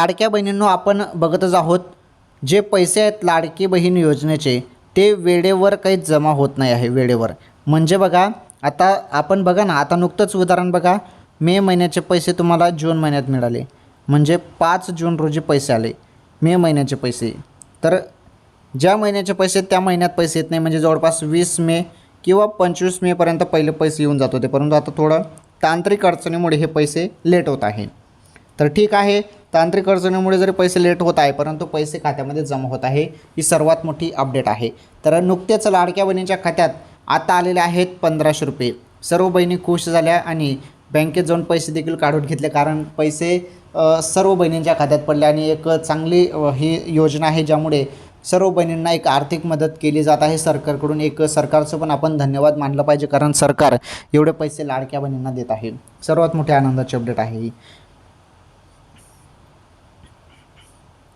लाडक्या बहिणींनो आपण बघतच आहोत जे पैसे आहेत लाडकी बहीण योजनेचे ते वेळेवर काही जमा होत नाही आहे वेळेवर. म्हणजे बघा आता आपण बघा ना आता नुकतंच उदाहरण बघा मे महिन्याचे पैसे तुम्हाला जून महिन्यात मिळाले. म्हणजे पाच जून रोजी पैसे आले मे महिन्याचे पैसे. तर ज्या महिन्याचे पैसे त्या महिन्यात पैसे येत नाही. म्हणजे जवळपास वीस मे किंवा पंचवीस मेपर्यंत पहिले पैसे येऊन जात होते. परंतु आता थोडं तांत्रिक अडचणीमुळे हे पैसे लेट होत आहे. तर ठीक आहे तांत्रिक अडचणीमुळे जरी पैसे लेट होत आहे परंतु पैसे खात्यामध्ये जमा होत आहे ही सर्वात मोठी अपडेट आहे. तर नुकतेच लाडक्या बहिणीच्या खात्यात आता आलेले आहेत पंधराशे रुपये. सर्व बहिणी खुश झाल्या आणि बँकेत जाऊन पैसे देखील काढून घेतले कारण पैसे सर्व बहिणींच्या खात्यात पडले आणि एक चांगली ही योजना आहे ज्यामुळे सर्व बहिणींना एक आर्थिक मदत केली जात आहे. सरकारकडून एक सरकारचं पण आपण धन्यवाद मानलं पाहिजे कारण सरकार एवढे पैसे लाडक्या बहिणींना देत आहे. सर्वात मोठ्या आनंदाची अपडेट आहे ही.